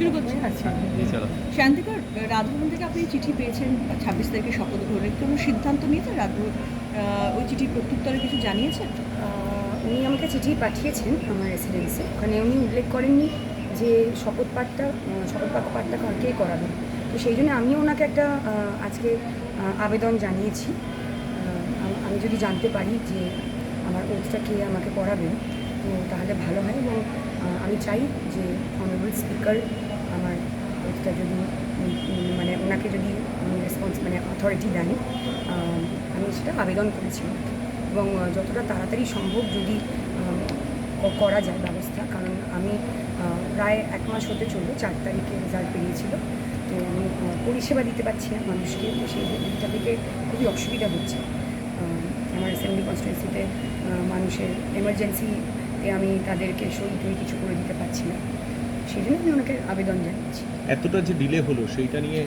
শুরু করছি। আচ্ছা শান্তিকর রাজভবন থেকে আপনি চিঠি পেয়েছেন ছাব্বিশ তারিখে শপথ গ্রহণের। কোনো সিদ্ধান্ত নিয়েছেন? রাজভবন ওই চিঠির প্রত্যুত্তরে কিছু জানিয়েছেন? উনি আমাকে চিঠি পাঠিয়েছেন আমার রেসিডেন্সে ওখানে উনি উল্লেখ করেননি যে শপথ পাঠটা শপথ বাক্য পাঠটা কাকে করাবেন। তো সেই জন্য আমিও ওনাকে একটা আজকে আবেদন জানিয়েছি। আমি যদি জানতে পারি যে আমার ওথটা কে আমাকে পড়াবেন তো তাহলে ভালো হয় এবং আমি চাই যে অনারেবল স্পিকার ওথটা যদি মানে ওনাকে যদি রেসপন্স মানে অথরিটি দেন আমি সেটা আবেদন করেছিলাম এবং যতটা তাড়াতাড়ি সম্ভব যদি করা যায় ব্যবস্থা, কারণ আমি প্রায় এক মাস হতে চলল, চার তারিখে রেজাল্ট বেরিয়েছিল। তো আমি পরিষেবা দিতে পারছি না মানুষকে, তো সেই দিকটা থেকে খুবই অসুবিধা হচ্ছে। আমার অ্যাসেম্বলি কনস্টিটুয়েন্সিতে মানুষের এমার্জেন্সিতে আমি তাদেরকে সই কিছু করে সেই জন্য আমি ওনাকে আবেদন জানিয়েছি। এতটা যে ডিলে হলো সেইটা নিয়ে